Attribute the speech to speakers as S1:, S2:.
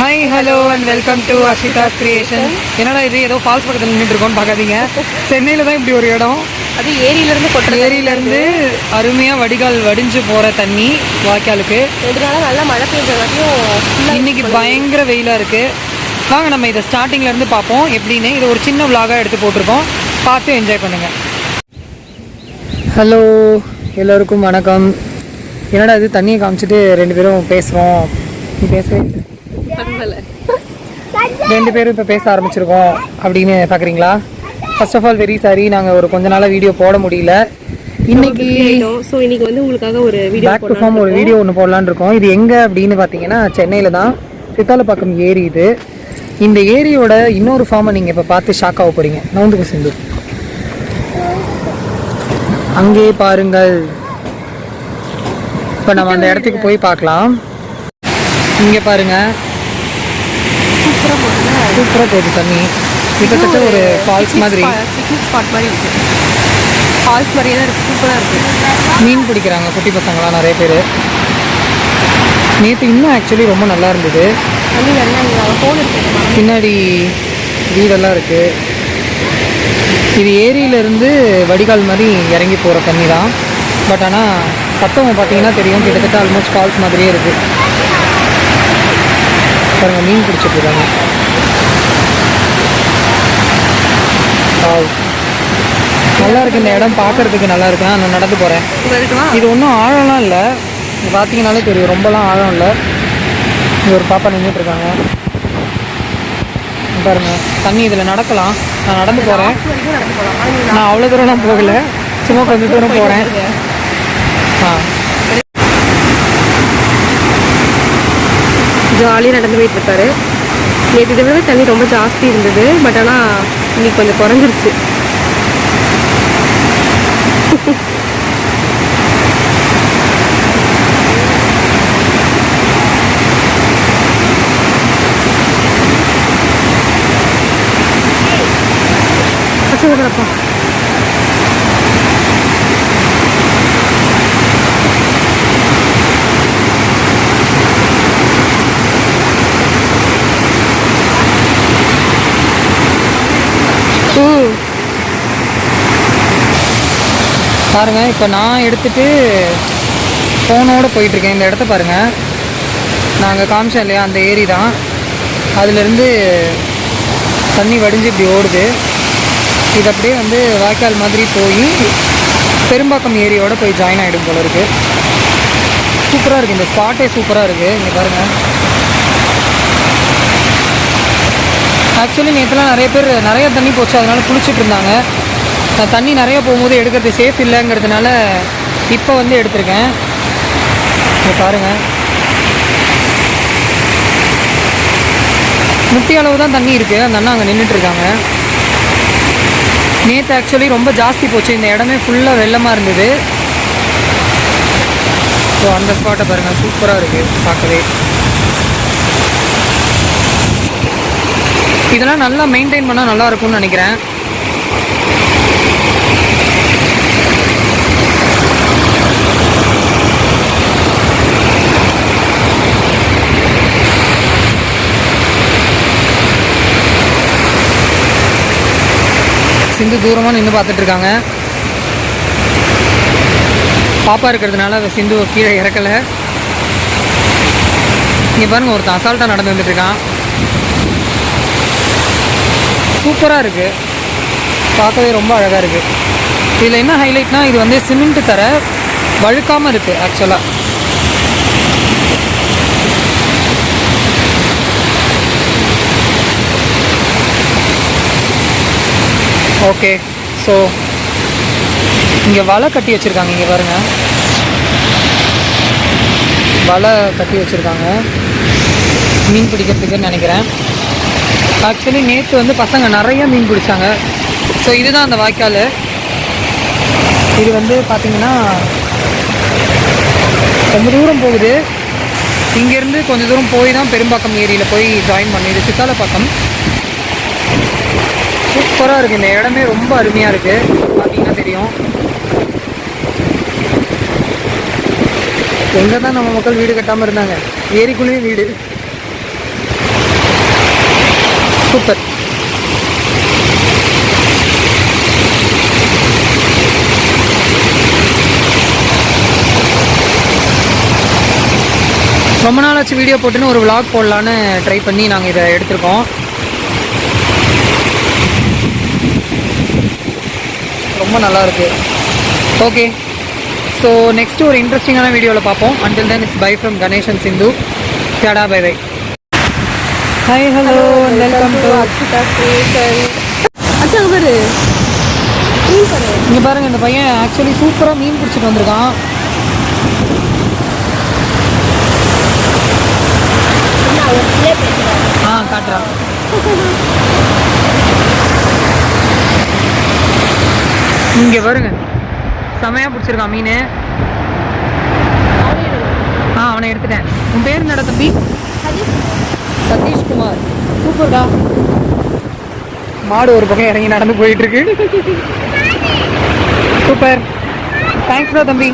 S1: Hi hello and welcome to Ashitha's creation என்னடா இது? ஏதோ ஃபால்ஸ் பக்கத்தில் நின்றுட்டு இருக்கோம்னு பார்க்காதீங்க. சென்னையில் தான் இப்படி ஒரு இடம்.
S2: அது ஏரியிலேருந்து கொட்டுற
S1: ஏரியிலேருந்து அருமையாக வடிகால் வடிஞ்சு போகிற தண்ணி வாய்க்காலுக்கு.
S2: ரெண்டு நாளாக நல்லா மழை பெஞ்சதாட்டியும்
S1: இன்னைக்கு பயங்கர வெயிலாக இருக்குது வாங்க நம்ம இதை ஸ்டார்டிங்ல இருந்து பார்ப்போம். எப்படின்னு இது ஒரு சின்ன vlog-ஆ எடுத்து போட்டிருக்கோம். பார்த்து என்ஜாய் பண்ணுங்கள் ஹலோ எல்லோருக்கும் வணக்கம். என்னடா இது? தண்ணியை காமிச்சிட்டு ரெண்டு பேரும் பேசுகிறோம்
S2: பரவாயில்ல
S1: ரெண்டு பேரும் இப்போ பேச ஆரம்பிச்சிருக்கோம் அப்படின்னு பார்க்குறீங்களா first of all very sorry நாங்கள் ஒரு கொஞ்ச நாளாக வீடியோ போட முடியல. இன்னைக்கு
S2: ஸோ இன்னைக்கு வந்து உங்களுக்காக ஒரு வீடியோ
S1: பேக் டு ஃபார்ம் ஒரு வீடியோ ஒன்று போடலான்னு இருக்கோம். இது எங்கே அப்படின்னு பார்த்தீங்கன்னா சென்னையில் தான். சித்தாலப்பாக்கம் ஏரி இது. இந்த ஏரியோட இன்னொரு ஃபார்மை நீங்கள் இப்போ பார்த்து ஷாக் ஆக போகிறீங்க நவுந்துக்கு சிந்து. அங்கே பாருங்கள். இப்போ நம்ம அந்த இடத்துக்கு போய் பார்க்கலாம். இங்கே பாருங்க. சூப்பராக போகுது தண்ணி. கிட்டத்தட்ட ஒரு ஃபால்ஸ் மாதிரி.
S2: பிக்னிக் ஸ்பாட் மாதிரி இருக்கு. ஃபால்ஸ் மாதிரியே தான் இருக்கு. சூப்பராக இருக்கு.
S1: மீன் பிடிக்கிறாங்க குட்டி பசங்களாம் நிறைய பேர். நேற்று இன்னும் ஆக்சுவலி ரொம்ப நல்லா இருந்தது. பின்னாடி வீடெல்லாம் இருக்கு. இது ஏரியிலேருந்து வடிகால் மாதிரி இறங்கி போகிற தண்ணி தான். பட் ஆனால் சத்தம் பார்த்தீங்கன்னா தெரியும். கிட்டத்தட்ட ஆல்மோஸ்ட் ஃபால்ஸ் மாதிரியே இருக்கு. பாருங்க மீன் பிடிச்சிட்டு இருக்காங்க. நல்லா இருக்கு இந்த இடம் பார்க்கறதுக்கு நல்லா இருக்கு. நான் நடந்து போகிறேன் இது ஒன்றும் ஆழம்லாம் இல்லை. பார்த்தீங்கனாலே தெரியும் ரொம்பலாம் ஆழம் இல்லை. இங்க ஒரு பாப்பா நின்றுட்டு இருக்காங்க. பாருங்க தண்ணி இதில் நடக்கலாம். நான் நடந்து போகிறேன் நான் அவ்வளோ தூரம்லாம் போகல. சும்மா கொஞ்சம் தூரம் போகிறேன் ஆ.
S2: ஜாலியாக நடந்து போயிட்டு இருக்காரு நேற்று இதை விட தண்ணி ரொம்ப ஜாஸ்தி இருந்தது. பட் ஆனால் இன்னைக்கு கொஞ்சம் குறைஞ்சிருச்சு. பச்சைப்பா ம்
S1: பாருங்கள் இப்போ நான் எடுத்துட்டு ஃபோனோடு போயிட்டுருக்கேன். இந்த இடத்த பாருங்கள் நாங்கள் காமிச்சோம் இல்லையா? அந்த ஏரி தான். அதுலேருந்து தண்ணி வடிஞ்சு இப்படி ஓடுது. இது அப்படியே வந்து வாய்க்கால் மாதிரி போய் பெரும்பாக்கம் ஏரியோட போய் ஜாயின் ஆகிடும் போல இருக்குது சூப்பராக இருக்குது இந்த ஸ்பாட்டே சூப்பராக இருக்குது இங்கே பாருங்கள் ஆக்சுவலி நேற்றுலாம் நிறைய பேர் நிறைய தண்ணி போச்சு. அதனால குளிச்சுட்டு இருந்தாங்க. தண்ணி நிறைய போகும்போது எடுக்கிறது சேஃப் இல்லைங்கிறதுனால இப்போ வந்து எடுத்திருக்கேன். இங்க பாருங்கள் முட்டி அளவு தான் தண்ணி இருக்குது அந்த அண்ணா அங்கே நின்றுட்டு இருக்காங்க நேற்று ஆக்சுவலி ரொம்ப ஜாஸ்தி போச்சு. இந்த இடமே ஃபுல்லாக வெள்ளமாக இருந்தது. ஸோ அந்த ஸ்பாட்டை பாருங்கள் சூப்பராக இருக்குது பார்க்கவே. இதெல்லாம் நல்லா மெயின்டைன் பண்ணால் நல்லா இருக்கும்னு நினைக்கிறேன். சிந்து தூரமாக நின்று பார்த்துட்ருக்காங்க பாப்பா இருக்கிறதுனால அவ சிந்து கீழே இறக்கலை. இங்கே பாருங்கள் ஒருத்தன் அசால்ட்டாக நடந்து வந்துட்டுருக்கான் சூப்பராக இருக்குது பார்க்கவே ரொம்ப அழகாக இருக்குது இதில் என்ன ஹைலைட்னா இது வந்து சிமெண்ட்டு தர வழுக்காமல் இருக்குது ஆக்சுவலாக ஓகே ஸோ இங்கே வலை கட்டி வச்சுருக்காங்க இங்கே பாருங்கள் வலை கட்டி வச்சுருக்காங்க. மீன் பிடிக்கிறதுக்குன்னு நினைக்கிறேன். ஆக்சுவலி நேற்று வந்து பசங்க நிறைய மீன் பிடிச்சாங்க. ஸோ இதுதான் அந்த வாய்க்கால். இது வந்து பார்த்திங்கன்னா ரொம்ப தூரம் போகுது. இங்கேருந்து கொஞ்சம் தூரம் போய் தான் பெரும்பாக்கம் ஏரியில் போய் ஜாயின் பண்ணி இது சித்தாலப்பாக்கம் சூப்பராக இருக்குது இந்த இடமே ரொம்ப அருமையாக இருக்குது பார்த்தீங்கன்னா தெரியும். எங்கே தான் நம்ம மக்கள் வீடு கட்டாமல் இருந்தாங்க. ஏரிக்குள்ளேயும் வீடு. சூப்பர். ரொம்ப நாள் ஆச்சு வீடியோ போட்டுன்னு ஒரு விளாக் போடலான்னு ட்ரை பண்ணி நாங்கள் இதை எடுத்திருக்கோம். ரொம்ப நல்லா இருக்கு. ஓகே ஸோ நெக்ஸ்ட் ஒரு இன்ட்ரெஸ்டிங்கான வீடியோவில் பார்ப்போம். Until then it's bye from Ganeshan Sindhu tata bye bye hi hello welcome to
S2: creation அச்சா பாரு.
S1: இங்கே பாருங்க இந்த பையன் ஆக்சுவலி சூப்பராக மீன் பிடிச்சிட்டு வந்திருக்கான். ஆ காட்டுறான். இங்கே பாருங்க. செமையாக பிடிச்சிருக்கான் மீன். ஆ அவனை எடுத்துட்டேன். உன் பேர் என்னடா தம்பி? சதீஷ்குமார். சூப்பர்டா. மாடு ஒரு பக்கம் இறங்கி நடந்து போயிட்டு இருக்கு சூப்பர் தேங்க்ஸ்டா தம்பி.